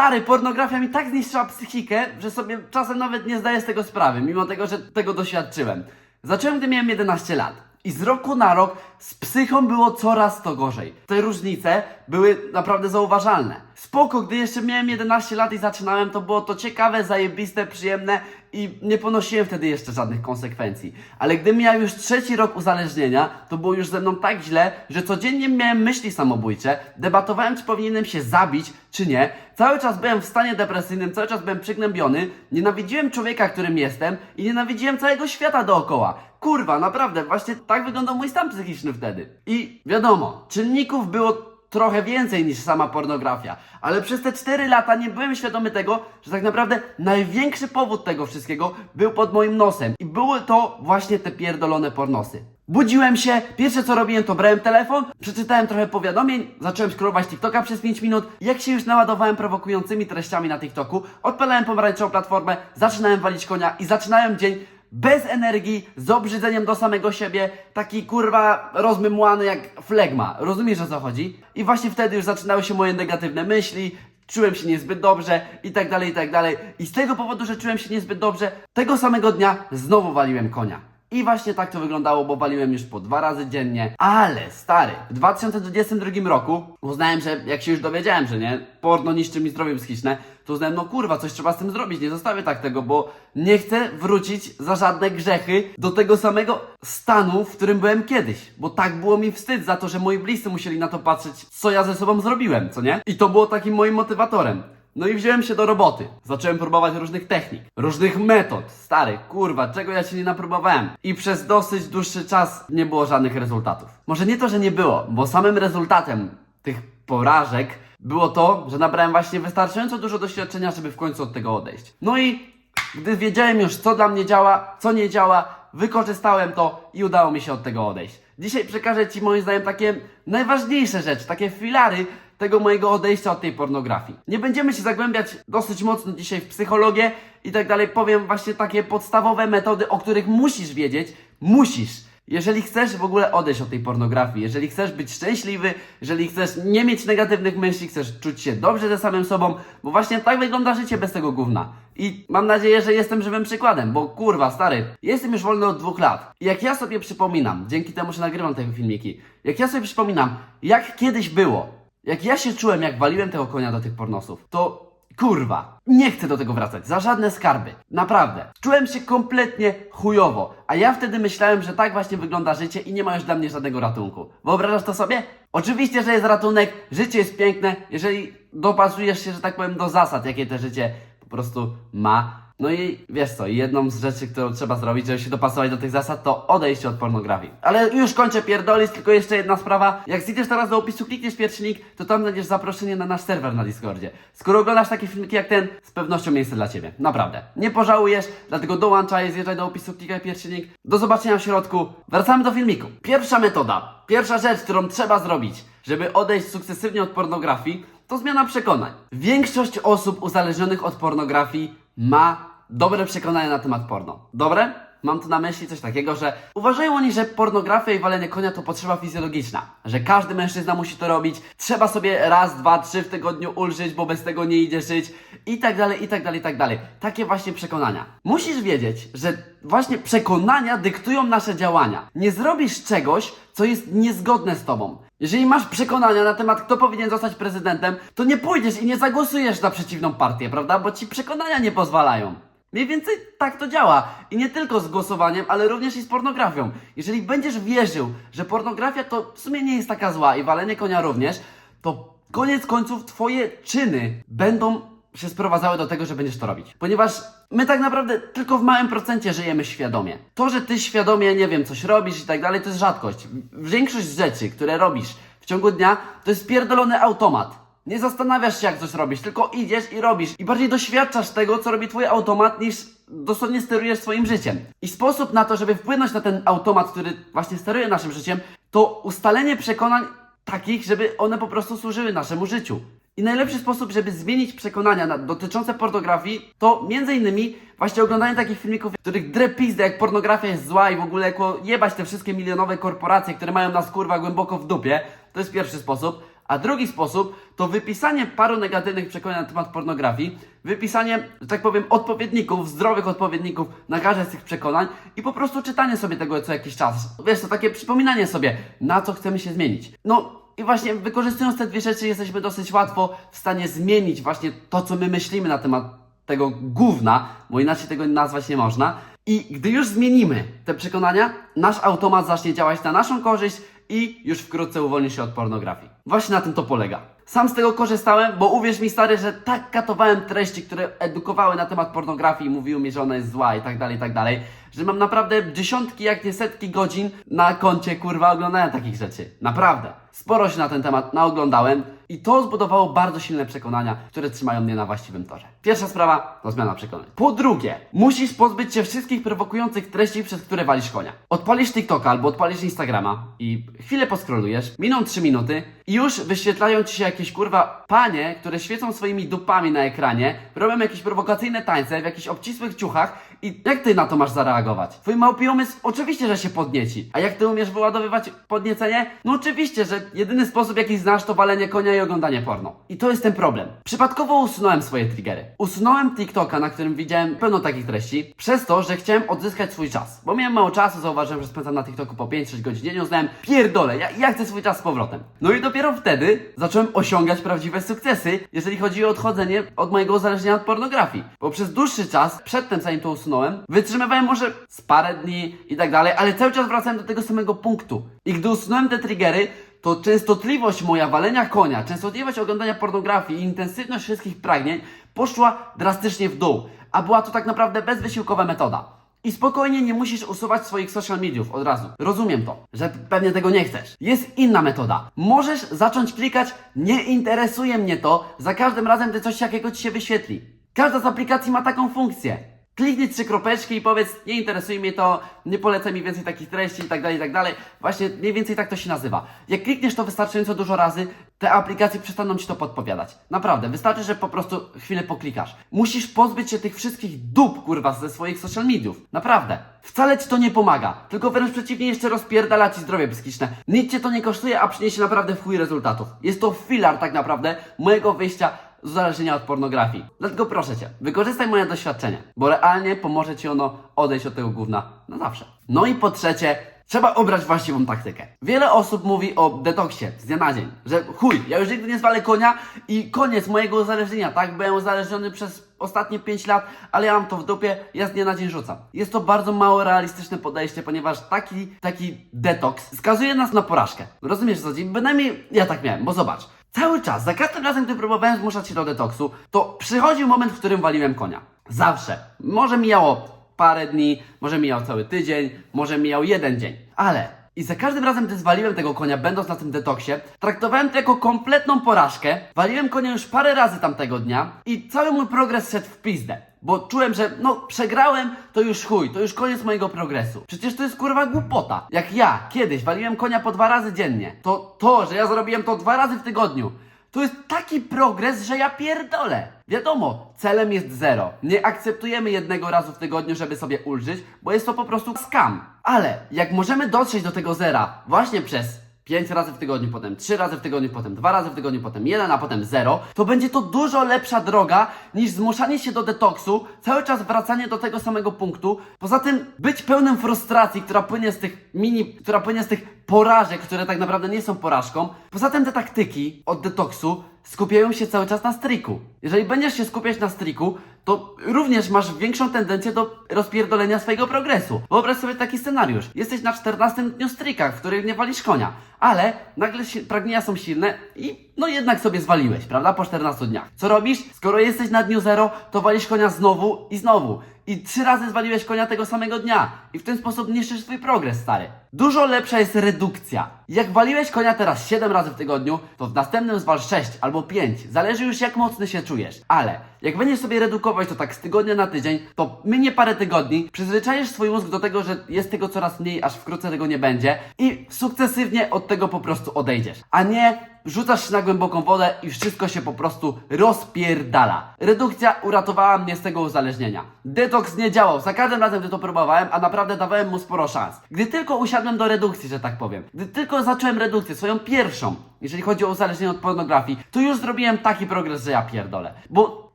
Stary, pornografia mi tak zniszczyła psychikę, że sobie czasem nawet nie zdaję z tego sprawy, mimo tego, że tego doświadczyłem. Zacząłem, gdy miałem 11 lat. I z roku na rok z psychą było coraz to gorzej. Te różnice były naprawdę zauważalne. Spoko, gdy jeszcze miałem 11 lat i zaczynałem, to było to ciekawe, zajebiste, przyjemne i nie ponosiłem wtedy jeszcze żadnych konsekwencji. Ale gdy miałem już trzeci rok uzależnienia, to było już ze mną tak źle, że codziennie miałem myśli samobójcze, debatowałem, czy powinienem się zabić, czy nie. Cały czas byłem w stanie depresyjnym, cały czas byłem przygnębiony, nienawidziłem człowieka, którym jestem i nienawidziłem całego świata dookoła. Kurwa, naprawdę, właśnie tak wyglądał mój stan psychiczny wtedy. I wiadomo, czynników było trochę więcej niż sama pornografia, ale przez te 4 lata nie byłem świadomy tego, że tak naprawdę największy powód tego wszystkiego był pod moim nosem i były to właśnie te pierdolone pornosy. Budziłem się, pierwsze co robiłem to brałem telefon, przeczytałem trochę powiadomień, zacząłem scrollować TikToka przez 5 minut. Jak się już naładowałem prowokującymi treściami na TikToku, odpalałem pomarańczową platformę, zaczynałem walić konia i zaczynałem dzień bez energii, z obrzydzeniem do samego siebie, taki kurwa rozmymłany jak flegma. Rozumiesz o co chodzi? I właśnie wtedy już zaczynały się moje negatywne myśli, czułem się niezbyt dobrze i tak dalej, i tak dalej. I z tego powodu, że czułem się niezbyt dobrze, tego samego dnia znowu waliłem konia. I właśnie tak to wyglądało, bo waliłem już po dwa razy dziennie. Ale stary, w 2022 roku uznałem, że jak się już dowiedziałem, że nie, porno niszczy mi zdrowie psychiczne, to uznałem, no kurwa, coś trzeba z tym zrobić, nie zostawię tak tego, bo nie chcę wrócić za żadne grzechy do tego samego stanu, w którym byłem kiedyś. Bo tak było mi wstyd za to, że moi bliscy musieli na to patrzeć, co ja ze sobą zrobiłem, co nie? I to było takim moim motywatorem. No i wziąłem się do roboty. Zacząłem próbować różnych technik, różnych metod. Stary, kurwa, czego ja się nie napróbowałem. I przez dosyć dłuższy czas nie było żadnych rezultatów. Może nie to, że nie było, bo samym rezultatem tych porażek było to, że nabrałem właśnie wystarczająco dużo doświadczenia, żeby w końcu od tego odejść. No i gdy wiedziałem już, co dla mnie działa, co nie działa, wykorzystałem to i udało mi się od tego odejść. Dzisiaj przekażę Ci moim zdaniem takie najważniejsze rzeczy, takie filary tego mojego odejścia od tej pornografii. Nie będziemy się zagłębiać dosyć mocno dzisiaj w psychologię i tak dalej. Powiem właśnie takie podstawowe metody, o których musisz wiedzieć. Musisz. Jeżeli chcesz w ogóle odejść od tej pornografii, jeżeli chcesz być szczęśliwy, jeżeli chcesz nie mieć negatywnych myśli, chcesz czuć się dobrze ze samym sobą, bo właśnie tak wygląda życie bez tego gówna. I mam nadzieję, że jestem żywym przykładem, bo kurwa, stary, jestem już wolny od dwóch lat. I jak ja sobie przypominam, dzięki temu, że nagrywam te filmiki, jak ja sobie przypominam, jak kiedyś było, jak ja się czułem, jak waliłem tego konia do tych pornosów, to kurwa, nie chcę do tego wracać, za żadne skarby. Naprawdę. Czułem się kompletnie chujowo, a ja wtedy myślałem, że tak właśnie wygląda życie i nie ma już dla mnie żadnego ratunku. Wyobrażasz to sobie? Oczywiście, że jest ratunek, życie jest piękne, jeżeli dopasujesz się, że tak powiem, do zasad, jakie to życie po prostu ma. No i wiesz co, jedną z rzeczy, którą trzeba zrobić, żeby się dopasować do tych zasad, to odejście od pornografii. Ale już kończę pierdolić, tylko jeszcze jedna sprawa. Jak zjedziesz teraz do opisu, klikniesz pierwszy link, to tam znajdziesz zaproszenie na nasz serwer na Discordzie. Skoro oglądasz takie filmiki jak ten, z pewnością miejsce dla Ciebie. Naprawdę. Nie pożałujesz, dlatego dołączaj, zjeżdżaj do opisu, klikaj pierwszy link. Do zobaczenia w środku. Wracamy do filmiku. Pierwsza metoda, pierwsza rzecz, którą trzeba zrobić, żeby odejść sukcesywnie od pornografii, to zmiana przekonań. Większość osób uzależnionych od pornografii ma dobre przekonania na temat porno. Dobre? Mam tu na myśli coś takiego, że uważają oni, że pornografia i walenie konia to potrzeba fizjologiczna. Że każdy mężczyzna musi to robić, trzeba sobie raz, dwa, trzy w tygodniu ulżyć, bo bez tego nie idzie żyć i tak dalej, i tak dalej, i tak dalej. Takie właśnie przekonania. Musisz wiedzieć, że właśnie przekonania dyktują nasze działania. Nie zrobisz czegoś, co jest niezgodne z tobą. Jeżeli masz przekonania na temat, kto powinien zostać prezydentem, to nie pójdziesz i nie zagłosujesz na przeciwną partię, prawda? Bo ci przekonania nie pozwalają. Mniej więcej tak to działa. I nie tylko z głosowaniem, ale również i z pornografią. Jeżeli będziesz wierzył, że pornografia to w sumie nie jest taka zła i walenie konia również, to koniec końców twoje czyny będą się sprowadzały do tego, że będziesz to robić. Ponieważ my tak naprawdę tylko w małym procencie żyjemy świadomie. To, że ty świadomie, nie wiem, coś robisz i tak dalej, to jest rzadkość. Większość rzeczy, które robisz w ciągu dnia, to jest pierdolony automat. Nie zastanawiasz się, jak coś robisz, tylko idziesz i robisz. I bardziej doświadczasz tego, co robi twój automat, niż dosłownie sterujesz swoim życiem. I sposób na to, żeby wpłynąć na ten automat, który właśnie steruje naszym życiem, to ustalenie przekonań takich, żeby one po prostu służyły naszemu życiu. I najlepszy sposób, żeby zmienić przekonania na, dotyczące pornografii, to między innymi właśnie oglądanie takich filmików, w których drę jak pornografia jest zła i w ogóle jebać te wszystkie milionowe korporacje, które mają nas kurwa głęboko w dupie. To jest pierwszy sposób. A drugi sposób to wypisanie paru negatywnych przekonań na temat pornografii, wypisanie, że tak powiem, odpowiedników, zdrowych odpowiedników na każde z tych przekonań i po prostu czytanie sobie tego co jakiś czas. Wiesz, to takie przypominanie sobie, na co chcemy się zmienić. No, i właśnie wykorzystując te dwie rzeczy jesteśmy dosyć łatwo w stanie zmienić właśnie to, co my myślimy na temat tego gówna, bo inaczej tego nazwać nie można. I gdy już zmienimy te przekonania, nasz automat zacznie działać na naszą korzyść i już wkrótce uwolni się od pornografii. Właśnie na tym to polega. Sam z tego korzystałem, bo uwierz mi stary, że tak katowałem treści, które edukowały na temat pornografii i mówiły mi, że ona jest zła i tak dalej, i tak dalej, że mam naprawdę dziesiątki, jak nie setki godzin na koncie, kurwa, oglądania takich rzeczy. Naprawdę. Sporo się na ten temat naoglądałem i to zbudowało bardzo silne przekonania, które trzymają mnie na właściwym torze. Pierwsza sprawa to zmiana przekonań. Po drugie, musisz pozbyć się wszystkich prowokujących treści, przez które walisz konia. Odpalisz TikToka albo odpalisz Instagrama i chwilę poskrolujesz, miną 3 minuty i już wyświetlają ci się jakieś kurwa panie, które świecą swoimi dupami na ekranie, robią jakieś prowokacyjne tańce w jakichś obcisłych ciuchach i jak ty na to masz zareagować? Twój małpi umysł oczywiście, że się podnieci. A jak ty umiesz wyładowywać podniecenie? No oczywiście, że jedyny sposób jaki znasz to walenie konia i oglądanie porno. I to jest ten problem. Przypadkowo usunąłem swoje triggery. Usunąłem TikToka, na którym widziałem pełno takich treści, przez to, że chciałem odzyskać swój czas. Bo miałem mało czasu, zauważyłem, że spędzam na TikToku po 5-6 godzin dziennie, uznałem, pierdolę, ja, ja chcę swój czas z powrotem. No i dopiero wtedy zacząłem osiągać prawdziwe sukcesy, jeżeli chodzi o odchodzenie od mojego uzależnienia od pornografii. Bo przez dłuższy czas, przedtem zanim to usunąłem, wytrzymywałem może z parę dni i tak dalej, ale cały czas wracałem do tego samego punktu. I gdy usunąłem te triggery, to częstotliwość moja walenia konia, częstotliwość oglądania pornografii i intensywność wszystkich pragnień poszła drastycznie w dół. A była to tak naprawdę bezwysiłkowa metoda. I spokojnie nie musisz usuwać swoich social mediów od razu. Rozumiem to, że pewnie tego nie chcesz. Jest inna metoda. Możesz zacząć klikać nie interesuje mnie to za każdym razem, gdy coś takiego ci się wyświetli. Każda z aplikacji ma taką funkcję. Kliknij trzy kropeczki i powiedz, nie interesuje mnie to, nie polecaj mi więcej takich treści i tak dalej, i tak dalej. Właśnie mniej więcej tak to się nazywa. Jak klikniesz to wystarczająco dużo razy, te aplikacje przestaną ci to podpowiadać. Naprawdę, wystarczy, że po prostu chwilę poklikasz. Musisz pozbyć się tych wszystkich dup, kurwa, ze swoich social mediów. Naprawdę. Wcale ci to nie pomaga, tylko wręcz przeciwnie jeszcze rozpierdala ci zdrowie psychiczne. Nic cię to nie kosztuje, a przyniesie naprawdę w chuj rezultatów. Jest to filar tak naprawdę mojego wyjścia uzależnienia od pornografii. Dlatego proszę Cię, wykorzystaj moje doświadczenie, bo realnie pomoże Ci ono odejść od tego gówna na zawsze. No i po trzecie, trzeba obrać właściwą taktykę. Wiele osób mówi o detoksie z dnia na dzień, że chuj, ja już nigdy nie zwalę konia i koniec mojego uzależnienia, tak? Byłem uzależniony przez ostatnie 5 lat, ale ja mam to w dupie, ja z dnia na dzień rzucam. Jest to bardzo mało realistyczne podejście, ponieważ taki, taki detoks skazuje nas na porażkę. Rozumiesz co chodzi? Bynajmniej ja tak miałem, bo zobacz. Cały czas, za każdym razem, gdy próbowałem zmuszać się do detoksu, to przychodził moment, w którym waliłem konia. Zawsze. Może mijało parę dni, może mijał cały tydzień, może mijał jeden dzień. Ale i za każdym razem, gdy zwaliłem tego konia, będąc na tym detoksie, traktowałem to jako kompletną porażkę. Waliłem konia już parę razy tamtego dnia i cały mój progres szedł w pizdę. Bo czułem, że no przegrałem, to już chuj, to już koniec mojego progresu. Przecież to jest kurwa głupota. Jak ja kiedyś waliłem konia po dwa razy dziennie, to to, że ja zrobiłem to dwa razy w tygodniu, to jest taki progres, że ja pierdolę. Wiadomo, celem jest zero. Nie akceptujemy jednego razu w tygodniu, żeby sobie ulżyć, bo jest to po prostu skam. Ale jak możemy dotrzeć do tego zera właśnie przez 5 razy w tygodniu, potem 3 razy w tygodniu, potem 2 razy w tygodniu, potem 1, a potem 0, to będzie to dużo lepsza droga niż zmuszanie się do detoksu, cały czas wracanie do tego samego punktu. Poza tym być pełnym frustracji, która płynie z tych mini, która płynie z tych porażek, które tak naprawdę nie są porażką. Poza tym te taktyki od detoksu skupiają się cały czas na striku. Jeżeli będziesz się skupiać na striku, to również masz większą tendencję do rozpierdolenia swojego progresu. Wyobraź sobie taki scenariusz. Jesteś na 14 dniu strikach, w których nie walisz konia, ale nagle pragnienia są silne i no jednak sobie zwaliłeś, prawda? Po 14 dniach. Co robisz? Skoro jesteś na dniu zero, to walisz konia znowu i znowu. I trzy razy zwaliłeś konia tego samego dnia. I w ten sposób niszczysz swój progres, stary. Dużo lepsza jest redukcja. Jak waliłeś konia teraz 7 razy w tygodniu, to w następnym zwal 6 albo 5. Zależy już jak mocny się czujesz. Ale jak będziesz sobie redukować to tak z tygodnia na tydzień, to minie parę tygodni, przyzwyczajisz swój mózg do tego, że jest tego coraz mniej, aż wkrótce tego nie będzie i sukcesywnie od tego po prostu odejdziesz. A nie rzucasz się na głęboką wodę i wszystko się po prostu rozpierdala. Redukcja uratowała mnie z tego uzależnienia. Detoks nie działał. Za każdym razem, gdy to próbowałem, a naprawdę dawałem mu sporo szans. Gdy tylko usiadłem do redukcji, że tak powiem, gdy tylko zacząłem redukcję, swoją pierwszą, jeżeli chodzi o uzależnienie od pornografii, to już zrobiłem taki progres, że ja pierdolę. Bo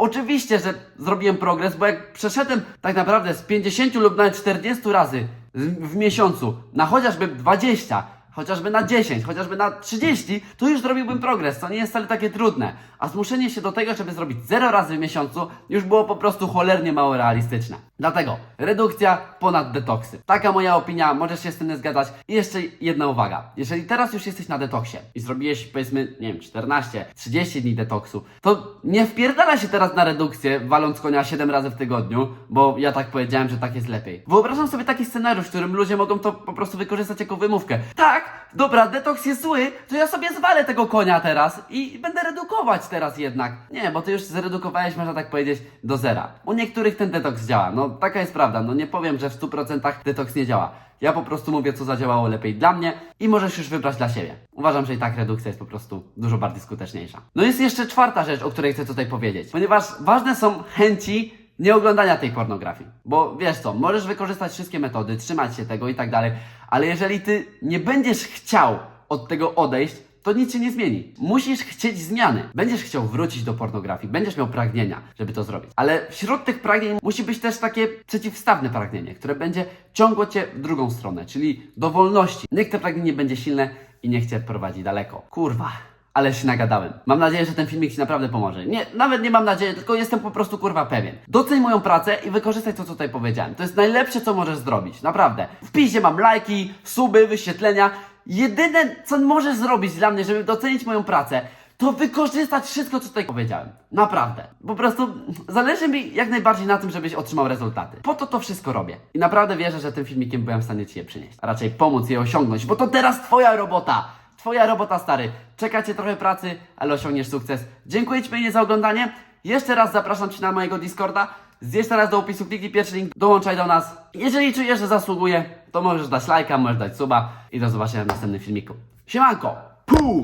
oczywiście, że zrobiłem progres, bo jak przeszedłem tak naprawdę z 50 lub nawet 40 razy w miesiącu na chociażby 20, chociażby na 10, chociażby na 30, to już zrobiłbym progres, co nie jest wcale takie trudne. A zmuszenie się do tego, żeby zrobić 0 razy w miesiącu, już było po prostu cholernie mało realistyczne. Dlatego redukcja ponad detoksy. Taka moja opinia, możesz się z tym nie zgadzać. I jeszcze jedna uwaga. Jeżeli teraz już jesteś na detoksie i zrobiłeś powiedzmy, nie wiem, 14, 30 dni detoksu, to nie wpierdala się teraz na redukcję, waląc konia 7 razy w tygodniu, bo ja tak powiedziałem, że tak jest lepiej. Wyobrażam sobie taki scenariusz, w którym ludzie mogą to po prostu wykorzystać jako wymówkę. Tak, dobra, detoks jest zły, to ja sobie zwalę tego konia teraz i będę redukować teraz jednak. Nie, bo ty już zredukowałeś, można tak powiedzieć, do zera. U niektórych ten detoks działa, no taka jest prawda, no nie powiem, że w 100% detoks nie działa. Ja po prostu mówię, co zadziałało lepiej dla mnie i możesz już wybrać dla siebie. Uważam, że i tak redukcja jest po prostu dużo bardziej skuteczniejsza. No jest jeszcze czwarta rzecz, o której chcę tutaj powiedzieć. Ponieważ ważne są chęci nie oglądania tej pornografii. Bo wiesz co, możesz wykorzystać wszystkie metody, trzymać się tego i tak dalej, ale jeżeli ty nie będziesz chciał od tego odejść, to nic się nie zmieni. Musisz chcieć zmiany. Będziesz chciał wrócić do pornografii, będziesz miał pragnienia, żeby to zrobić. Ale wśród tych pragnień musi być też takie przeciwstawne pragnienie, które będzie ciągło cię w drugą stronę, czyli do wolności. Niech to pragnienie będzie silne i niech cię prowadzi daleko. Kurwa. Ale się nagadałem. Mam nadzieję, że ten filmik Ci naprawdę pomoże. Nie, nawet nie mam nadzieję, tylko jestem po prostu kurwa pewien. Doceń moją pracę i wykorzystaj to, co tutaj powiedziałem. To jest najlepsze, co możesz zrobić. Naprawdę. W pisie mam lajki, suby, wyświetlenia. Jedyne, co możesz zrobić dla mnie, żeby docenić moją pracę, to wykorzystać wszystko, co tutaj powiedziałem. Naprawdę. Po prostu zależy mi jak najbardziej na tym, żebyś otrzymał rezultaty. Po to to wszystko robię. I naprawdę wierzę, że tym filmikiem byłem w stanie Ci je przynieść. A raczej pomóc je osiągnąć, bo to teraz Twoja robota. Twoja robota, stary. Czeka Cię trochę pracy, ale osiągniesz sukces. Dziękuję Ci pięknie za oglądanie. Jeszcze raz zapraszam Cię na mojego Discorda. Zjedź teraz do opisu, kliknij pierwszy link, dołączaj do nas. Jeżeli czujesz, że zasługuje, to możesz dać lajka, możesz dać suba i do zobaczenia w następnym filmiku. Siemanko! Puh!